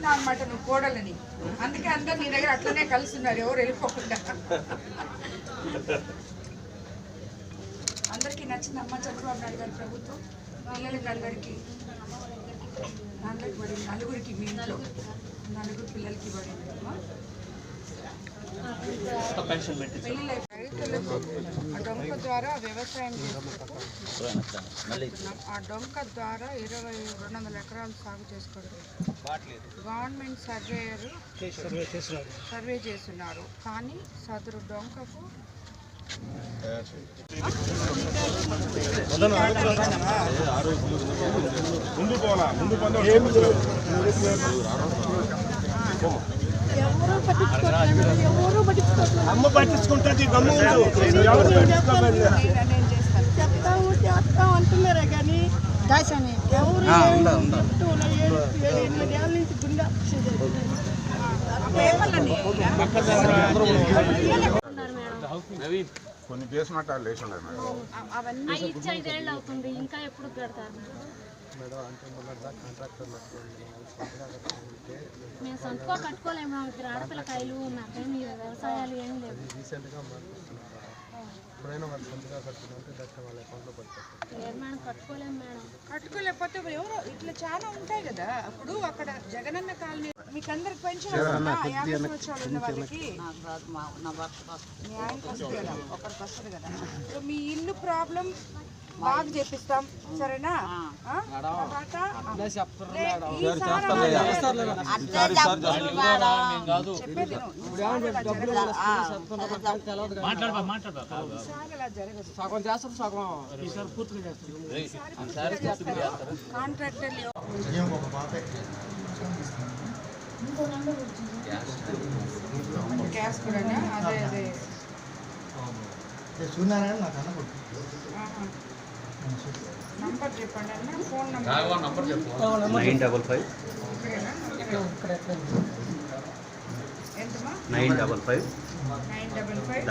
చూసుకున్నావు అనమాట నువ్వు కోడలని. అందుకే అందరు నీ దగ్గర అట్లనే కలుస్తున్నారు ఎవరు వెళ్ళిపోకుండా. అందరికీ నచ్చిందమ్మా చంద్రబాబు నాయుడు గారి ప్రభుత్వం పిల్లలకి అందరికీ అందరికి పడింది నలుగురికి మీ ఇంట్లో నలుగురు పిల్లలకి పడింది అమ్మా పెళ్ళిళ్ళు అయిపోయి రైతులకు ఆ డొంక ద్వారా వ్యవసాయం ఆ డొంక ద్వారా ఇరవై రెండు వందల ఎకరాలు సాగు చేసుకోవడం గవర్నమెంట్ సర్వేయర్ సర్వే చేస్తున్నారు. కానీ సదరు డొంకకు ముందు పోనా? ముందు అమ్మ పట్టించుకుంటుంది గమ్ము ఎవరు పట్టించుకోవాలి నేను నేను చేస్తాను చెప్తాము చేస్తాం అంటున్నారే కానీ దాశాని ఎవరు నుంచి గుండె కొన్ని లేచి మేడం. అవన్నీ ఆ ఇచ్చి ఇంకా ఎప్పుడు కడతారు మేము సొంతగా కట్టుకోలేము ఆడపిల్లకాయలు నాకేమి వ్యవసాయాలు ఏం లేవు. లేదు మేడం కట్టుకోలేము మేడం. కట్టుకోలేకపోతే ఎవరో ఇట్లా చాలా ఉంటాయి కదా. అప్పుడు అక్కడ జగనన్న కాలనీ మీకు అందరికి పెన్షన్? యాభై సంవత్సరాలు ఉన్న వాళ్ళకి? మీ ఆయనకి వస్తుంది కదా ఒకరికి వస్తుంది కదా. సో మీ ఇల్లు ప్రాబ్లం బాగా చేపిస్తాం. సరేనా? కాంట్రాక్టర్లు గ్యాస్ కూడా అదే అదే. సూర్యనారాయణ నాకు అన్న nine double five. Nine double five.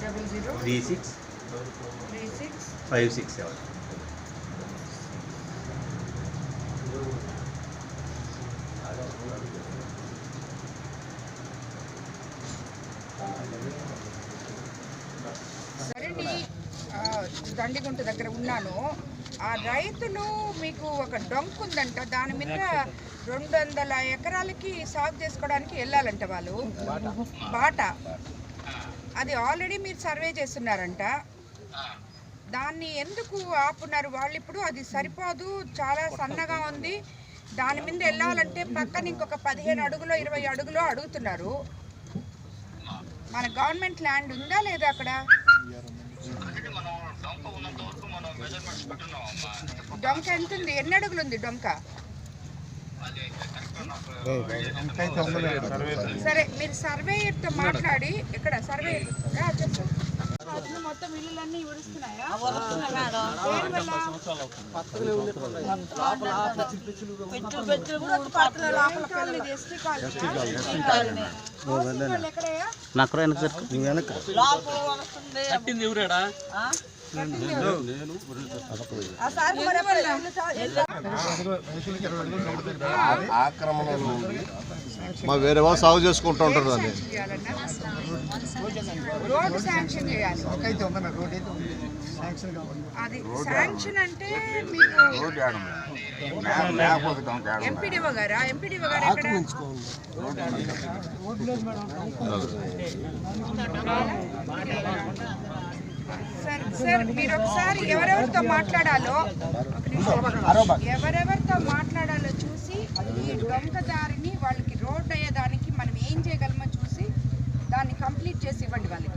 Double zero. Three six. Five six seven సరేండి ఆ, దండిగుంట దగ్గర ఉన్నాను ఆ రైతులు మీకు ఒక డొంక్ ఉందంట. దాని మీద రెండు వందల ఎకరాలకి సాగు చేసుకోవడానికి వెళ్ళాలంట వాళ్ళు. బాట. అది ఆల్రెడీ మీరు సర్వే చేస్తున్నారంట. దాన్ని ఎందుకు ఆపున్నారు? వాళ్ళు ఇప్పుడు అది సరిపోదు. చాలా సన్నగా ఉంది. దాని మీద వెళ్ళాలంటే పక్కన ఇంకొక పదిహేను అడుగులో ఇరవై అడుగులో అడుగుతున్నారు. మన గవర్నమెంట్ ల్యాండ్ ఉందా లేదా అక్కడ? డొంక ఎంత ఉంది ఎన్ని అడుగులు ఉంది డొంక? సరే మీరు సర్వేయర్తో మాట్లాడి ఇక్కడ సర్వే మొత్తం ఇల్లులన్నీ ఎక్కడయ్యా నాకు వెనక ఆక్రమణలు ఉంది మా వేరే వాళ్ళు సాగు చేసుకుంటూ ఉంటారు రోడ్ శాంక్షన్ చేయాలి అది శాంక్షన్ అంటే మీకు ఎంపీడీఓ గారా? ఎంపీడీఓ గారు ఎక్కడ? సార్ సార్ మీరు ఒకసారి ఎవరెవరితో మాట్లాడాలో. ఎవరెవరితో మాట్లాడాలో చూసి ఈ దొంగ దారిని వాళ్ళకి రోడ్ అయ్యేదానికి మనం ఏం చేయగలమో చూసి దాన్ని కంప్లీట్ చేసి ఇవ్వండి వాళ్ళకి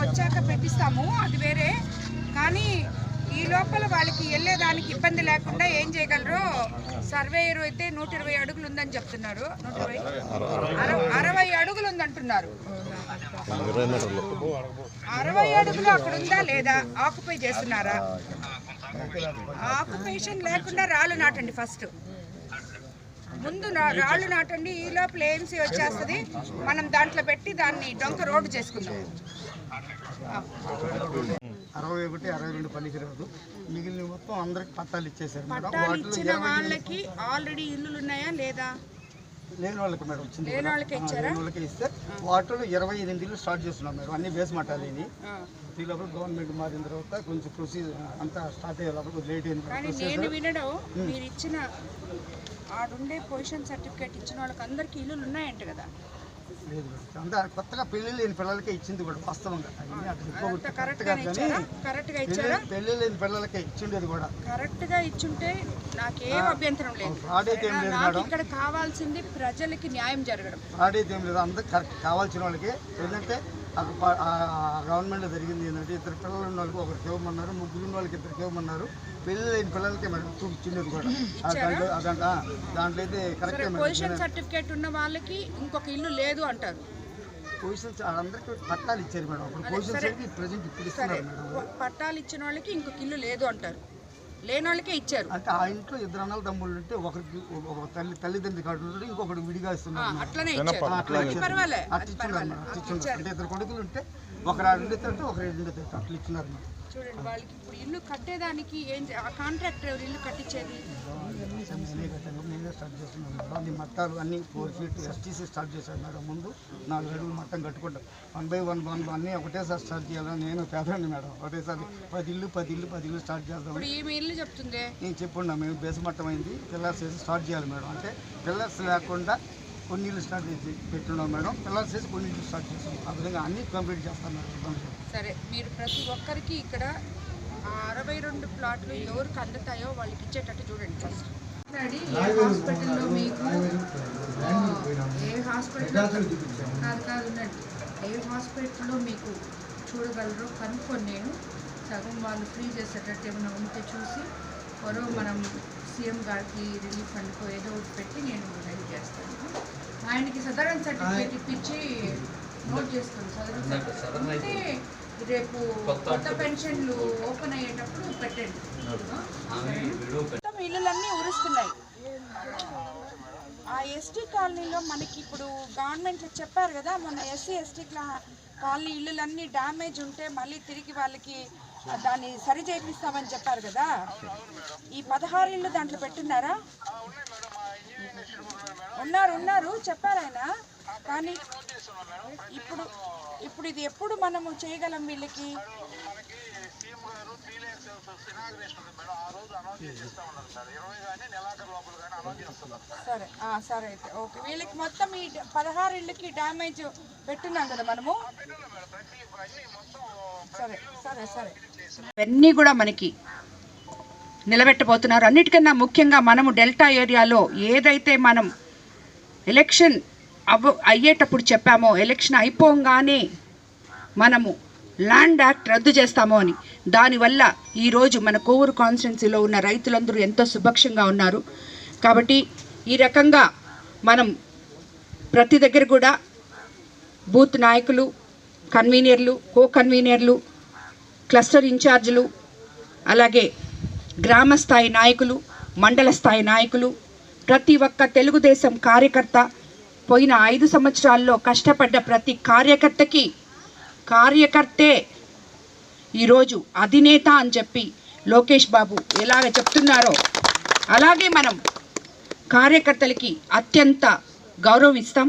వచ్చాక పెట్టిస్తాము అది వేరే కానీ ఈ లోపల వాళ్ళకి వెళ్ళేదానికి ఇబ్బంది లేకుండా ఏం చేయగలరు సర్వేయర్ అయితే నూట ఇరవై అడుగులు ఉందని చెప్తున్నారు. నూట అరవై- అడుగులు ఉందంటున్నారు. అరవై అడుగులు అక్కడ ఉందా లేదా? ఆక్యుపై చేస్తున్నారా? ఆక్యుపేషన్ లేకుండా రాళ్ళు నాటండి ఫస్ట్ ముందు రాళ్ళు నాటండి ఈ లోపల ఏఎంసీ వచ్చేస్తుంది. మనం దాంట్లో పెట్టి దాన్ని డొంక రోడ్డు చేసుకుందాం. అరవై ఒకటి అరవై రెండు పనికిరాదు మిగిలిన మొత్తం అందరికి పట్టాలు ఇచ్చేసారు పట్టాలు ఇచ్చిన వాళ్ళకి ఆల్రెడీ ఇల్లులు ఉన్నాయా లేదా? లేని వాళ్ళకి మేడం వచ్చింది లేని. వాళ్ళకే ఇచ్చారా? వాళ్ళకి ఇస్తే వాటిలో ఇరవై ఎనిమిది ఇల్లు స్టార్ట్ చేస్తున్నాం మేడం. అన్ని బేస్ మట్టాలేని ఆ. ఈ లోపల గవర్నమెంట్ మారిన తర్వాత కొంచెం ప్రొసీజర్ అంతా స్టార్ట్ అయ్యే లోపల లేట్ అయింది కానీ నేను వినడం మీరు ఇచ్చిన ఆడుండే పొజిషన్ సర్టిఫికేట్ ఇచ్చిన వాళ్ళకి అందరికి ఇల్లులు ఉన్నాయంట కదా. లేదు అంతా కొత్తగా పెళ్ళి లేని పిల్లలకే ఇచ్చింది కూడా వాస్తవంగా. పెళ్ళి లేని పిల్లలకే ఇచ్చిండేది కూడా. కరెక్ట్గా ఇచ్చుంటే నాకేం అభ్యంతరం లేదు. అయితే ఏం లేదు మేడం. ఇక్కడ కావాల్సింది ప్రజలకి న్యాయం జరగడం. అయితే ఏం లేదు అందరికి కరెక్ట్ కావాల్సిన వాళ్ళకి. ఏంటంటే గవర్నమెంట్లో జరిగింది ఏంటంటే ఇద్దరు పిల్లలు ఉన్న వాళ్ళకి ఒకరికి ఇవ్వమన్నారు ముగ్గురు ఉన్న వాళ్ళకి ఇద్దరికి ఇవ్వమన్నారు పెళ్ళి లేని పిల్లలకి మేడం చూపించిండేది కూడా. దాంట్లో ఆ దాంట్లో అయితే కరెక్టే పొజిషన్ సర్టిఫికేట్ ఉన్న వాళ్ళకి ఇంకొక ఇల్లు లేదు అంటారు. పొజిషన్స్ అందరికి పట్టాలు ఇచ్చారు మేడం. అప్పుడు పొజిషన్స్ ప్రజెంట్ ఇప్పుడు ఇస్తున్నారు మేడం. పట్టాలు ఇచ్చిన వాళ్ళకి ఇంకొక ఇల్లు లేదు అంటారు. లేని వాళ్ళకే ఇచ్చారు. అంటే ఆ ఇంట్లో ఇద్దరు అన్నల తమ్ముళ్ళు ఉంటే ఒకరికి ఒక తల్లి తల్లిదండ్రి కాడు ఉంటాడు ఇంకొకటి విడిగా ఇస్తున్నారు. అట్లనే ఇచ్చారు. అట్లా అది పర్వాలే. అట్లా ఇచ్చారు. అంటే ఇద్దరు కొడుకులు ఉంటే ఒకరు ఆడు ఉండితే ఒకరు ఉండితే అట్లా ఇచ్చినారు చూడండి వాళ్ళకి ఇప్పుడు ఇల్లు కట్టేదానికి ఏం ఆ కాంట్రాక్టర్ ఎవరు ఇల్లు కట్టించేది? నేనే స్టార్ట్ చేస్తున్నాను మేడం మట్టాలు అన్ని ఫోర్ ఫీట్ ఎస్టీసీ స్టార్ట్ చేశాను మేడం ముందు నాలుగు అడుగులు మట్టం కట్టుకుంటాం వన్ బై వన్ వన్ అన్నీ ఒకటేసారి స్టార్ట్ చేయాలని నేను పేదండి మేడం ఒకటేసారి పది ఇల్లు పది ఇల్లు పది ఇల్లు స్టార్ట్ చేద్దాం ఈమె ఇల్లు చెప్తుంది? నేను చెప్పున్నా మేము బేస్ మట్టం అయింది పిల్లర్స్ వేసి స్టార్ట్ చేయాలి మేడం. అంటే పిల్లర్స్ లేకుండా కొన్ని ఇల్లు స్టార్ట్ చేసి పెట్టున్నాం మేడం. పిల్లర్స్ వేసి కొన్ని ఇల్లు స్టార్ట్ చేస్తాం. ఆ విధంగా అన్ని కంప్లీట్ చేస్తాం మేడం. సరే మీరు ప్రతి ఒక్కరికి ఇక్కడ ఆ అరవై రెండు ప్లాట్లు ఎవరికి అందుతాయో వాళ్ళకి ఇచ్చేటట్టు చూడండి ఫస్ట్ ఏ హాస్పిటల్లో మీకు ఏ హాస్పిటల్? కాదు కాదు ఏ హాస్పిటల్లో మీకు చూడగలరో కనుక్కొని నేను సగం వాళ్ళు ఫ్రీ చేసేటట్టు ఏమైనా ఉంటే చూసి మరో మనం సీఎం గారికి రిలీఫ్ ఫండ్కో ఏదో ఒకటి పెట్టి నేను రెడీ చేస్తాను. ఆయనకి సదరన్ సర్టిఫికేట్ ఇప్పించి నోట్ చేసుకోండి సదరన్ సర్టిఫికేట్ రేపు కొత్త పెన్షన్లు ఓపెన్ అయ్యేటప్పుడు పెట్టండి. ఇల్లులన్నీ ఉరుస్తున్నాయి ఆ ఎస్టీ కాలనీలో మనకి ఇప్పుడు గవర్నమెంట్ చెప్పారు కదా మన ఎస్సీ ఎస్టీ కాలనీ ఇల్లులన్నీ డ్యామేజ్ ఉంటే మళ్ళీ తిరిగి వాళ్ళకి దాన్ని సరి చేపిస్తామని చెప్పారు కదా. ఈ పదహారు ఇల్లు దాంట్లో పెట్టున్నారా? ఉన్నారు ఉన్నారు చెప్పారు ఆయన. కానీ ఇప్పుడు ఇప్పుడు ఇది ఎప్పుడు మనము చేయగలం వీళ్ళకి? సరే సరే అయితే. ఓకే వీళ్ళకి మొత్తం ఈ పదహారు ఇళ్ళకి డ్యామేజ్ పెట్టున్నాం కదా మనము? సరే సరే సరే. ఇవన్నీ కూడా మనకి నిలబెట్టబోతున్నారు. అన్నిటికన్నా ముఖ్యంగా మనము డెల్టా ఏరియాలో ఏదైతే మనం ఎలక్షన్ అవ్వ అయ్యేటప్పుడు చెప్పామో ఎలక్షన్ అయిపోగానే మనము ల్యాండ్ యాక్ట్ రద్దు చేస్తామో అని. దానివల్ల ఈరోజు మన కోవూరు కాన్స్టిట్యున్సీలో ఉన్న రైతులందరూ ఎంతో సుభక్షంగా ఉన్నారు. కాబట్టి ఈ రకంగా మనం ప్రతి దగ్గర కూడా బూత్ నాయకులు కన్వీనర్లు కో కన్వీనర్లు క్లస్టర్ ఇన్ఛార్జీలు అలాగే గ్రామ స్థాయి నాయకులు మండల స్థాయి నాయకులు ప్రతి ఒక్క తెలుగుదేశం కార్యకర్త పోయిన ఐదు సంవత్సరాల్లో కష్టపడ్డ ప్రతి కార్యకర్తకి కార్యకర్తే ఈరోజు అధినేత అని చెప్పి లోకేష్ బాబు ఎలాగ చెప్తున్నారో అలాగే మనం కార్యకర్తలకి అత్యంత గౌరవం ఇస్తాం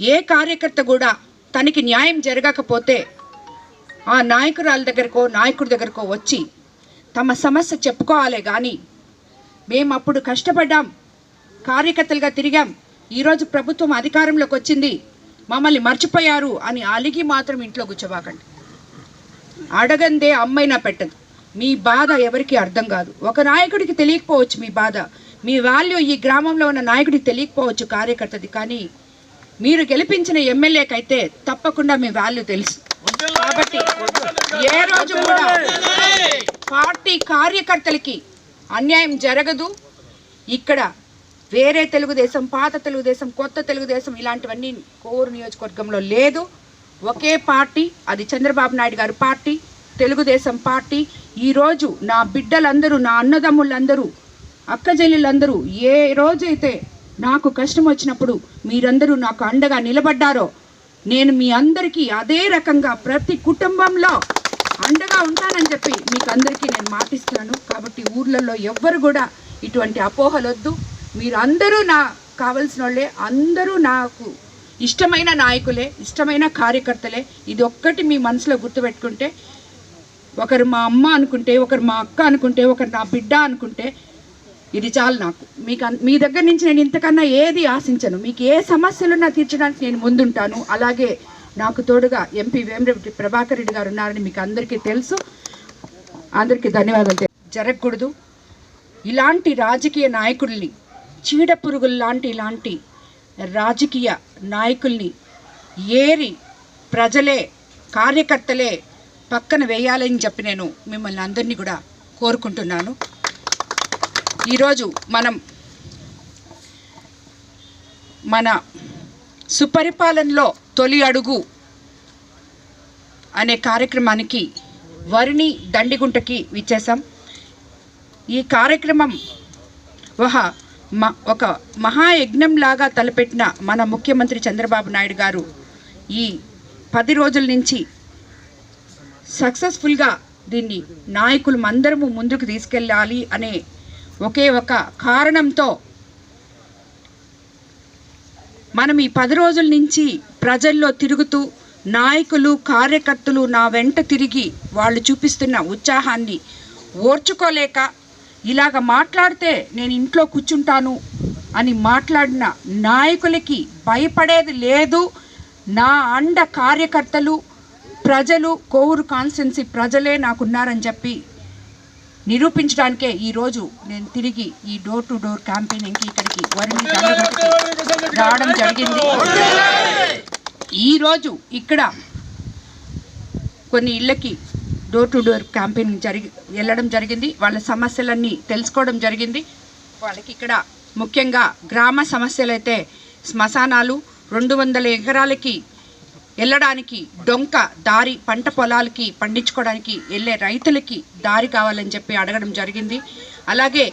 ఏ కార్యకర్త కూడా తనకి న్యాయం జరగకపోతే ఆ నాయకురాల దగ్గరకో నాయకుడి దగ్గరకో వచ్చి తమ సమస్య చెప్పుకోవాలి కానీ మేము అప్పుడు కష్టపడ్డాం కార్యకర్తలుగా తిరిగాం. ఈరోజు ప్రభుత్వం అధికారంలోకి వచ్చింది. మమ్మల్ని మర్చిపోయారు అని అలిగి మాత్రం ఇంట్లో కూర్చోబాకండి. అడగందే అమ్మైనా పెట్టదు. మీ బాధ ఎవరికి అర్థం కాదు. ఒక నాయకుడికి తెలియకపోవచ్చు మీ బాధ. మీ వాల్యూ ఈ గ్రామంలో ఉన్న నాయకుడికి తెలియకపోవచ్చు కార్యకర్తది. కానీ మీరు గెలిపించిన ఎమ్మెల్యేకైతే తప్పకుండా మీ వాల్యూ తెలుసు. కాబట్టి ఏ రోజు కూడా పార్టీ కార్యకర్తలకి అన్యాయం జరగదు. ఇక్కడ వేరే తెలుగుదేశం పాత తెలుగుదేశం కొత్త తెలుగుదేశం ఇలాంటివన్నీ కోరు నియోజకవర్గంలో లేదు. ఒకే పార్టీ అది చంద్రబాబు నాయుడు గారి పార్టీ తెలుగుదేశం పార్టీ. ఈరోజు నా బిడ్డలందరూ నా అన్నదమ్ములందరూ అక్కజెల్లులందరూ ఏ రోజైతే నాకు కష్టం వచ్చినప్పుడు మీరందరూ నాకు అండగా నిలబడ్డారో నేను మీ అందరికీ అదే రకంగా ప్రతి కుటుంబంలో అండగా ఉంటానని చెప్పి మీకు అందరికీ నేను మాటిస్తున్నాను. కాబట్టి ఊర్లలో ఎవ్వరు కూడా ఇటువంటి అపోహలొద్దు. మీరు అందరూ నా కావలసిన వాళ్ళే అందరూ నాకు ఇష్టమైన నాయకులే ఇష్టమైన కార్యకర్తలే. ఇది ఒక్కటి మీ మనసులో గుర్తుపెట్టుకుంటే ఒకరు మా అమ్మ అనుకుంటే ఒకరు మా అక్క అనుకుంటే ఒకరు నా బిడ్డ అనుకుంటే ఇది చాలు నాకు. మీకు మీ దగ్గర నుంచి నేను ఇంతకన్నా ఏది ఆశించను. మీకు ఏ సమస్యలున్నా తీర్చడానికి నేను ముందుంటాను. అలాగే నాకు తోడుగా ఎంపీ వేమిరెడ్డి ప్రభాకర్ రెడ్డి గారు ఉన్నారని మీకు అందరికీ తెలుసు. అందరికీ ధన్యవాదాలు జరగకూడదు. ఇలాంటి రాజకీయ నాయకుల్ని చీడ పురుగులు లాంటి ఇలాంటి రాజకీయ నాయకుల్ని ఏరి ప్రజలే కార్యకర్తలే పక్కన వేయాలని చెప్పి నేను మిమ్మల్ని అందరినీ కూడా కోరుకుంటున్నాను. ఈరోజు మనం మన సుపరిపాలనలో తొలి అడుగు అనే కార్యక్రమానికి వరిని దండిగుంటకి విచ్చేసాం ఈ కార్యక్రమం ఒక మ ఒక మహాయజ్ఞం లాగా తలపెట్టిన మన ముఖ్యమంత్రి చంద్రబాబు నాయుడు గారు ఈ పది రోజుల నుంచి సక్సెస్ఫుల్గా దీన్ని నాయకులు అందరము ముందుకు తీసుకెళ్ళాలి అనే ఒకే ఒక కారణంతో మనం ఈ పది రోజుల నుంచి ప్రజల్లో తిరుగుతూ నాయకులు కార్యకర్తలు నా వెంట తిరిగి వాళ్ళు చూపిస్తున్న ఉత్సాహాన్ని ఓర్చుకోలేక ఇలాగ మాట్లాడితే నేను ఇంట్లో కూర్చుంటాను అని మాట్లాడిన నాయకులకి భయపడేది లేదు. నా అండ కార్యకర్తలు ప్రజలు కోవూరు కాన్స్టెన్సీ ప్రజలే నాకున్నారని చెప్పి నిరూపించడానికే ఈరోజు నేను తిరిగి ఈ డోర్ టు డోర్ క్యాంపెయినింగ్కి ఇక్కడికి వరిని రావడం జరిగింది. ఈరోజు ఇక్కడ కొన్ని ఇళ్ళకి డోర్ టు డోర్ క్యాంపెయినింగ్ జరిగి వెళ్ళడం జరిగింది. వాళ్ళ సమస్యలన్నీ తెలుసుకోవడం జరిగింది. వాళ్ళకి ఇక్కడ ముఖ్యంగా గ్రామ సమస్యలు అయితే శ్మశానాలు రెండు వందల ఎకరాలకి వెళ్ళడానికి డొంక దారి పంట పొలాలకి పండించుకోవడానికి వెళ్ళే రైతులకి దారి కావాలని చెప్పి అడగడం జరిగింది. అలాగే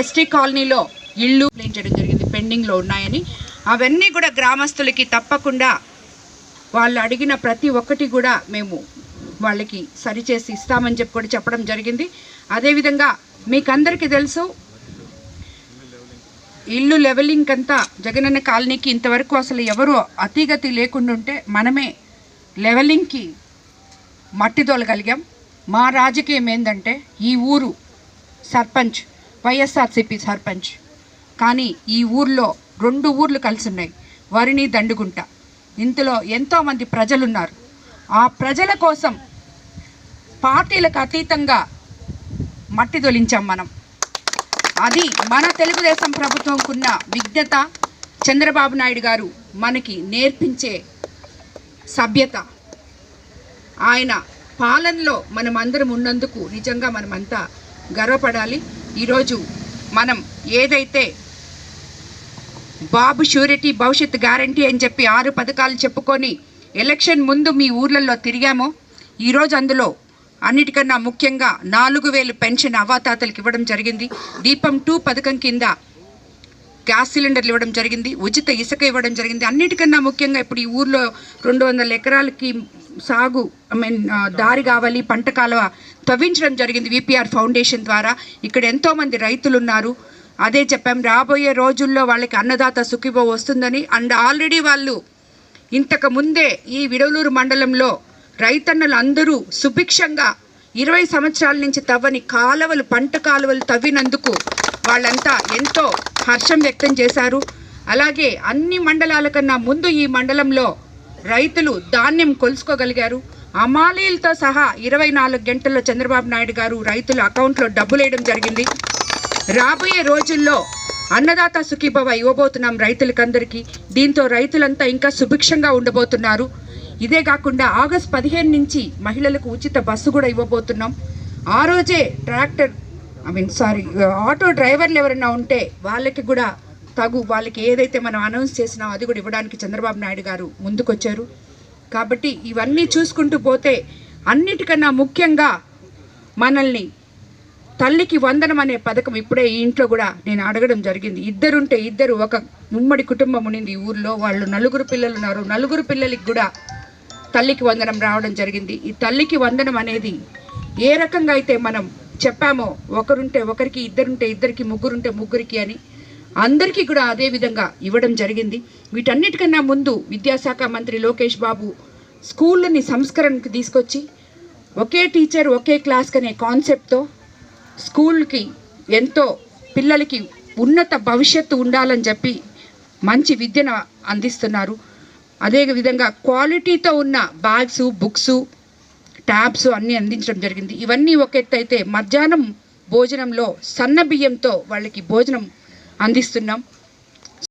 ఎస్టీ కాలనీలో ఇళ్ళు క్లీన్ చేయడం జరిగింది పెండింగ్లో ఉన్నాయని. అవన్నీ కూడా గ్రామస్తులకి తప్పకుండా వాళ్ళు అడిగిన ప్రతి ఒక్కటి కూడా మేము వాళ్ళకి సరిచేసి ఇస్తామని చెప్పి కూడా చెప్పడం జరిగింది. అదేవిధంగా మీకందరికీ తెలుసు ఇల్లు లెవెలింగ్ అంతా జగనన్న కాలనీకి ఇంతవరకు అసలు ఎవరు అతిగతి లేకుండా ఉంటే మనమే లెవెలింగ్కి మట్టి తోలగలిగాం మా రాజకీయం ఏంటంటే ఈ ఊరు సర్పంచ్ వైఎస్ఆర్సిపి సర్పంచ్. కానీ ఈ ఊర్లో రెండు ఊర్లు కలిసి ఉన్నాయి వరిని దండుగుంట. ఇందులో ఎంతోమంది ప్రజలున్నారు. ఆ ప్రజల కోసం పార్టీలకు అతీతంగా మట్టి తొలించాం మనం. అది మన తెలుగుదేశం ప్రభుత్వంకున్న విఘ్నత చంద్రబాబు నాయుడు గారు మనకి నేర్పించే సభ్యత. ఆయన పాలనలో మనం అందరం ఉన్నందుకు నిజంగా మనమంతా గర్వపడాలి. ఈరోజు మనం ఏదైతే బాబు షూరిటీ భవిష్యత్ గ్యారంటీ అని చెప్పి ఆరు పథకాలు చెప్పుకొని ఎలక్షన్ ముందు మీ ఊర్లలో తిరిగామో ఈరోజు అందులో అన్నిటికన్నా ముఖ్యంగా నాలుగు వేలు పెన్షన్ అవాతాతలకు ఇవ్వడం జరిగింది. దీపం టూ పథకం కింద గ్యాస్ సిలిండర్లు ఇవ్వడం జరిగింది. ఉచిత ఇసుక ఇవ్వడం జరిగింది. అన్నిటికన్నా ముఖ్యంగా ఇప్పుడు ఈ ఊర్లో రెండు వందల ఎకరాలకి సాగు ఐ మీన్ దారి కావాలి పంట కాలువ తవ్వించడం జరిగింది విపిఆర్ ఫౌండేషన్ ద్వారా. ఇక్కడ ఎంతోమంది రైతులు ఉన్నారు అదే చెప్పాం రాబోయే రోజుల్లో వాళ్ళకి అన్నదాత సుఖిబో వస్తుందని. అండ్ ఆల్రెడీ వాళ్ళు ఇంతకు ముందే ఈ విడవలూరు మండలంలో రైతన్నలు అందరూ సుభిక్షంగా ఇరవై సంవత్సరాల నుంచి తవ్వని కాలువలు పంట కాలువలు తవ్వినందుకు వాళ్ళంతా ఎంతో హర్షం వ్యక్తం చేశారు. అలాగే అన్ని మండలాల కన్నా ముందు ఈ మండలంలో రైతులు ధాన్యం కొలుసుకోగలిగారు. అమాలీలతో సహా ఇరవై నాలుగు గంటల్లో చంద్రబాబు నాయుడు గారు రైతుల అకౌంట్లో డబ్బులు వేయడం జరిగింది. రాబోయే రోజుల్లో అన్నదాత సుఖీభవ ఇవ్వబోతున్నాం రైతులకందరికీ. దీంతో రైతులంతా ఇంకా సుభిక్షంగా ఉండబోతున్నారు. ఇదే కాకుండా ఆగస్ట్ పదిహేను నుంచి మహిళలకు ఉచిత బస్సు కూడా ఇవ్వబోతున్నాం. ఆ రోజే tractor I mean sorry auto డ్రైవర్లు ఎవరైనా ఉంటే వాళ్ళకి కూడా తగు వాళ్ళకి ఏదైతే మనం అనౌన్స్ చేసినామో అది కూడా ఇవ్వడానికి చంద్రబాబు నాయుడు గారు ముందుకొచ్చారు. కాబట్టి ఇవన్నీ చూసుకుంటూ పోతే అన్నిటికన్నా ముఖ్యంగా మనల్ని తల్లికి వందనం అనే పథకం ఇప్పుడే ఈ ఇంట్లో కూడా నేను అడగడం జరిగింది. ఇద్దరుంటే ఇద్దరు ఒక ఉమ్మడి కుటుంబం ఉండింది ఈ ఊర్లో. వాళ్ళు నలుగురు పిల్లలు ఉన్నారు. నలుగురు పిల్లలకి కూడా తల్లికి వందనం రావడం జరిగింది. ఈ తల్లికి వందనం అనేది ఏ రకంగా అయితే మనం చెప్పామో ఒకరుంటే ఒకరికి ఇద్దరుంటే ఇద్దరికి ముగ్గురుంటే ముగ్గురికి అని అందరికీ కూడా అదే విధంగా ఇవ్వడం జరిగింది. వీటన్నిటికన్నా ముందు విద్యాశాఖ మంత్రి లోకేష్ బాబు స్కూళ్ళని సంస్కరణకు తీసుకొచ్చి ఒకే టీచర్ ఒకే క్లాస్ అనే కాన్సెప్ట్తో స్కూల్కి ఎంతో పిల్లలకి ఉన్నత భవిష్యత్తు ఉండాలని చెప్పి మంచి విద్యను అందిస్తున్నారు. అదే విధంగా క్వాలిటీతో ఉన్న బ్యాగ్స్ బుక్స్ ట్యాబ్స్ అన్నీ అందించడం జరిగింది. ఇవన్నీ ఒక ఎత్తు అయితే మధ్యాహ్నం భోజనంలో సన్న బియ్యంతో వాళ్ళకి భోజనం అందిస్తున్నాం.